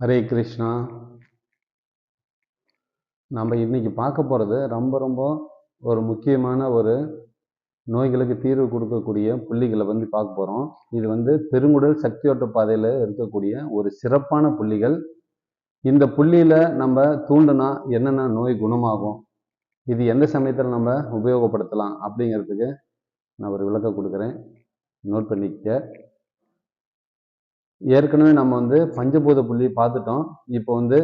ஹரே கிருஷ்ணா நம்ம இன்னைக்கு பார்க்க போகிறது ரொம்ப ரொம்ப ஒரு முக்கியமான ஒரு நோய்களுக்கு தீர்வு கொடுக்கக்கூடிய புள்ளிகளை வந்து பார்க்க போகிறோம் இது வந்து பெருங்குடல் சக்தியோட்ட பாதையில் இருக்கக்கூடிய ஒரு சிறப்பான புள்ளிகள். இந்த புள்ளியில் நம்ம தூண்டுனா என்னென்ன நோய் குணமாகும்? இது எந்த சமயத்தில் நம்ம உபயோகப்படுத்தலாம்? அப்படிங்கிறதுக்கு நான் ஒரு விளக்கம் கொடுக்குறேன். நோட் பண்ணிக்க ஏற்கனவே நம்ம வந்து பஞ்சபூத புள்ளி பார்த்துட்டோம். இப்போ வந்து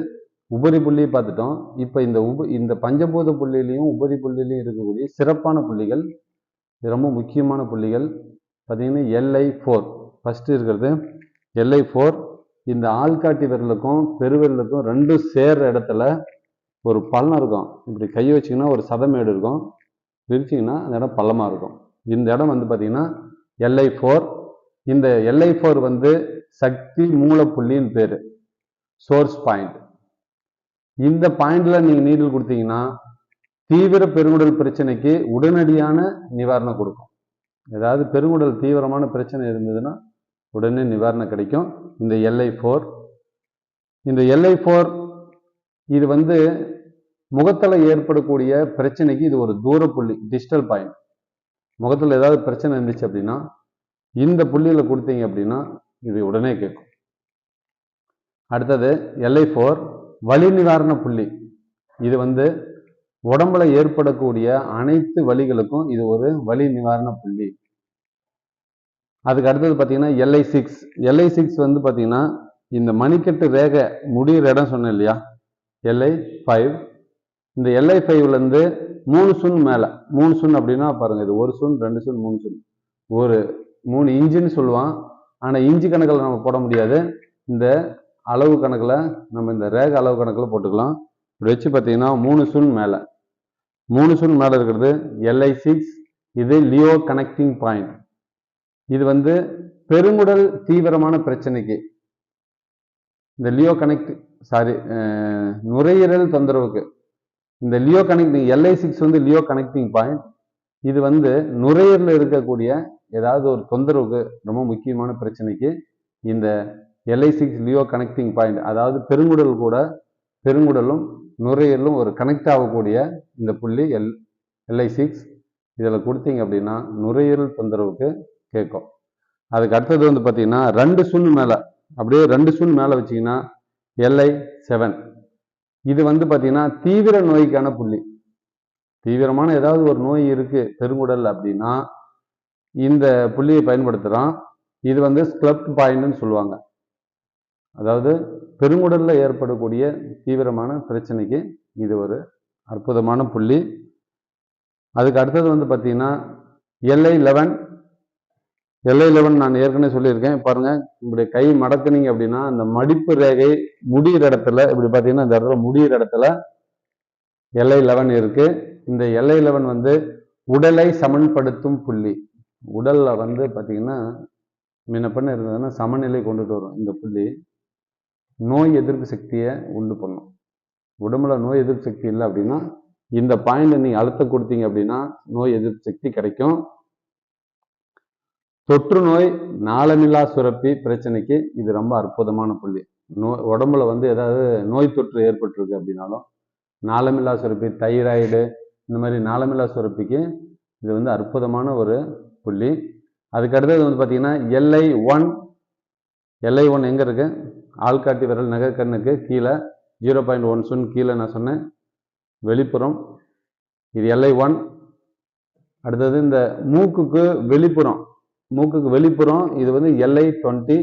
உபரி புள்ளி பார்த்துட்டோம். இப்போ இந்த உப இந்த பஞ்சபூத புள்ளிலையும் உபரி புள்ளிலையும் இருக்கக்கூடிய சிறப்பான புள்ளிகள் ரொம்ப முக்கியமான புள்ளிகள் பார்த்தீங்கன்னா எல்ஐ ஃபோர் ஃபஸ்ட்டு இருக்கிறது எல்ஐ ஃபோர் இந்த ஆள்காட்டி விரலுக்கும் பெருவிரலுக்கும் ரெண்டும் சேர்ற இடத்துல ஒரு பள்ளம் இருக்கும். இப்படி கை வச்சிங்கன்னா ஒரு சதமேடு இருக்கும். விரிச்சிங்கன்னா அந்த இடம் பள்ளமாக இருக்கும். இந்த இடம் வந்து பார்த்திங்கன்னா எல்ஐ ஃபோர் இந்த எல்ஐ ஃபோர் வந்து சக்தி மூலப்புள்ளின்னு பேர். சோர்ஸ் பாயிண்ட் இந்த பாயிண்ட்ல நீங்கள் நீடில் கொடுத்தீங்கன்னா தீவிர பெருங்குடல் பிரச்சனைக்கு உடனடியான நிவாரணம் கொடுக்கும். ஏதாவது பெருங்குடல் தீவிரமான பிரச்சனை இருந்ததுன்னா உடனே நிவாரணம் கிடைக்கும். இந்த எல்ஐ ஃபோர் இந்த எல்ஐ ஃபோர் இது வந்து முகத்தில் ஏற்படக்கூடிய பிரச்சனைக்கு இது ஒரு தூர புள்ளி டிஜிட்டல் பாயிண்ட் முகத்தில் ஏதாவது பிரச்சனை இருந்துச்சு அப்படின்னா இந்த புள்ளியில் கொடுத்தீங்க அப்படின்னா இது உடனே கேட்கும். அடுத்தது எல்ஐ ஃபோர் வலி நிவாரண புள்ளி. இது வந்து உடம்புல ஏற்படக்கூடிய அனைத்து வலிகளுக்கும் இது ஒரு வலி நிவாரண புள்ளி. அதுக்கு அடுத்தது பார்த்தீங்கன்னா எல்ஐ சிக்ஸ். எல்ஐ சிக்ஸ் வந்து பார்த்தீங்கன்னா இந்த மணிக்கட்டு ரேகை முடிகிற இடம் சொன்னேன் இல்லையா? LI five. இந்த எல்ஐ ஃபைவ்லேருந்து மூணு சுன் மேலே. மூணு சுன் அப்படின்னா பாருங்கள் இது ஒரு சுன் ரெண்டு சுன் மூணு சுன். ஒரு மூணு இன்ச்சுன்னு சொல்லுவான். ஆனால் இஞ்சி கணக்கில் நம்ம போட முடியாது. இந்த அளவு கணக்கில் நம்ம இந்த ரேக அளவு கணக்கில் போட்டுக்கலாம். இப்படி வச்சு பார்த்தீங்கன்னா மூணு சுன் மேலே. மூணு சுன் மேலே இருக்கிறது எல்ஐ சிக்ஸ் இது லியோ கனெக்டிங் பாயிண்ட். இது வந்து பெருங்குடல் தீவிரமான பிரச்சனைக்கு. இந்த லியோ கனெக்ட் சாரி நுரையீரல் தொந்தரவுக்கு. இந்த லியோ கனெக்டிங் எல்ஐ சிக்ஸ் வந்து லியோ கனெக்டிங் பாயிண்ட். இது வந்து நுரையீரலில் இருக்கக்கூடிய ஏதாவது ஒரு தொந்தரவுக்கு ரொம்ப முக்கியமான பிரச்சனைக்கு இந்த எல்ஐ சிக்ஸ் லியோ கனெக்டிங் பாயிண்ட் அதாவது பெருங்குடல் கூட பெருங்குடலும் நுரையீரலும் ஒரு கனெக்ட் ஆகக்கூடிய இந்த புள்ளி எல் எல்ஐ சிக்ஸ் இதில் கொடுத்தீங்க அப்படின்னா நுரையீரல் தொந்தரவுக்கு கேட்கும். அதுக்கு அடுத்தது வந்து பார்த்தீங்கன்னா ரெண்டு சுண் மேலே அப்படியே ரெண்டு சுண் மேலே வச்சிங்கன்னா எல்ஐ செவன் இது வந்து பார்த்தீங்கன்னா தீவிர நோய்க்கான புள்ளி. தீவிரமான ஏதாவது ஒரு நோய் இருக்குது பெருங்குடல் அப்படின்னா இந்த புள்ளியை பயன்படுத்துகிறான் இது வந்து ஸ்க்ளப் பாயிண்ட்னு சொல்லுவாங்க. அதாவது பெருங்குடலில் ஏற்படக்கூடிய தீவிரமான பிரச்சனைக்கு இது ஒரு அற்புதமான புள்ளி. அதுக்கு அடுத்தது வந்து பார்த்தீங்கன்னா எல்ஐ லெவன் எல்ஐ லெவன் நான் ஏற்கனவே சொல்லியிருக்கேன். பாருங்கள் இப்படி கை மடக்குனீங்க அப்படின்னா அந்த மடிப்பு ரேகை முடிகிற இடத்துல இப்படி பார்த்தீங்கன்னா இந்த இடத்துல முடிகிற இடத்துல எல்ஐ லெவன் இருக்குது இந்த எல்ஐ லெவன் வந்து உடலை சமன்படுத்தும் புள்ளி. உடலில் வந்து பார்த்திங்கன்னா முன்ன பண்ண இருந்ததுன்னா சமநிலை கொண்டுட்டு வரும் இந்த புள்ளி. நோய் எதிர்ப்பு சக்தியை உண்டு பண்ணும். உடம்புல நோய் எதிர்ப்பு சக்தி இல்லை அப்படின்னா இந்த பாயிண்ட்ல நீங்க அழுத்தம் கொடுத்தீங்க அப்படின்னா நோய் எதிர்ப்பு சக்தி கிடைக்கும். தொற்று நோய் நாளமில்லா சுரப்பி பிரச்சனைக்கு இது ரொம்ப அற்புதமான புள்ளி. நோய் உடம்புல வந்து ஏதாவது நோய் தொற்று ஏற்பட்டிருக்கு அப்படின்னாலும் நாளமில்லா சுரப்பி தைராய்டு இந்த மாதிரி நாளமில்லா சுரப்பிக்கு இது வந்து அற்புதமான ஒரு புள்ளி. அதுக்கு அடுத்தது வந்து பார்த்திங்கன்னா எல்ஐ ஒன் எல்ஐ ஒன் எங்கே இருக்குது ஆள்காட்டி விரல் நகைக்கண்ணுக்கு கீழே ஜீரோ பாயிண்ட் ஒன் சுன் கீழே நான் சொன்னேன். வெளிப்புறம் இது எல்ஐ ஒன். அடுத்தது இந்த மூக்குக்கு வெளிப்புறம் மூக்குக்கு வெளிப்புறம் இது வந்து எல்ஐ டுவெண்ட்டி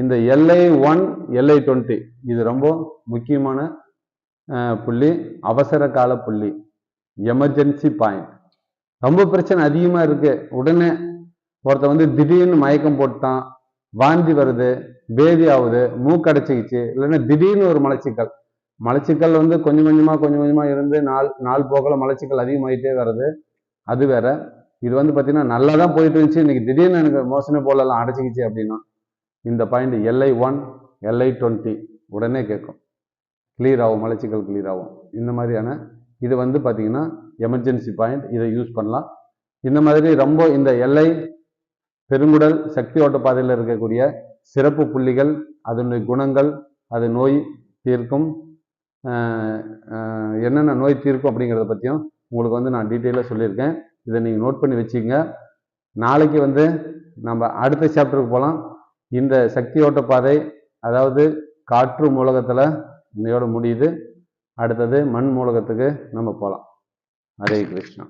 இந்த எல்ஐ ஒன் எல்ஐ டுவெண்ட்டி இது ரொம்ப முக்கியமான புள்ளி. அவசர கால புள்ளி. எமர்ஜென்சி பாயிண்ட் ரொம்ப பிரச்சனை அதிகமாக இருக்குது உடனே ஒருத்த வந்து திடீர்னு மயக்கம் போட்டான் வாந்தி வருது பேதி ஆகுது மூக்கடைச்சிக்கிச்சு. இல்லைன்னா திடீர்னு ஒரு மலச்சிக்கல். மலச்சிக்கல் வந்து கொஞ்சம் கொஞ்சமாக கொஞ்சம் கொஞ்சமாக இருந்து நாள் நாள் போகல மலச்சிக்கல் அதிகமாகிட்டே வருது. அது வேற. இது வந்து பார்த்தீங்கன்னா நல்லா தான் போயிட்டு இருந்துச்சு. இன்னைக்கு திடீர்னு எனக்கு மோசனை போலலாம் அடைச்சிக்கிச்சு அப்படின்னா இந்த point LI one LI twenty உடனே கேட்கும். கிளியர் ஆகும் மலச்சிக்கல் கிளியர் ஆகும். இந்த மாதிரியான இது வந்து பார்த்தீங்கன்னா எமர்ஜென்சி பாயிண்ட் இதை யூஸ் பண்ணலாம். இந்த மாதிரி ரொம்ப இந்த எல்லை பெருங்குடல் சக்தி ஓட்ட பாதையில் இருக்கக்கூடிய சிறப்பு புள்ளிகள் அதனுடைய குணங்கள் அது நோய் தீர்க்கும் என்னென்ன நோய் தீர்க்கும் அப்படிங்கிறத பற்றியும் உங்களுக்கு வந்து நான் டீட்டெயிலாக சொல்லியிருக்கேன். இதை நீங்கள் நோட் பண்ணி வச்சுக்கோங்க. நாளைக்கு வந்து நம்ம அடுத்த சாப்டருக்கு போகலாம் இந்த சக்தி ஓட்டப்பாதை அதாவது காற்று மூலகத்தில் இன்னையோடு முடியுது. அடுத்தது மண் மூலகத்துக்கு நம்ம போகலாம் ஹரே கிருஷ்ணா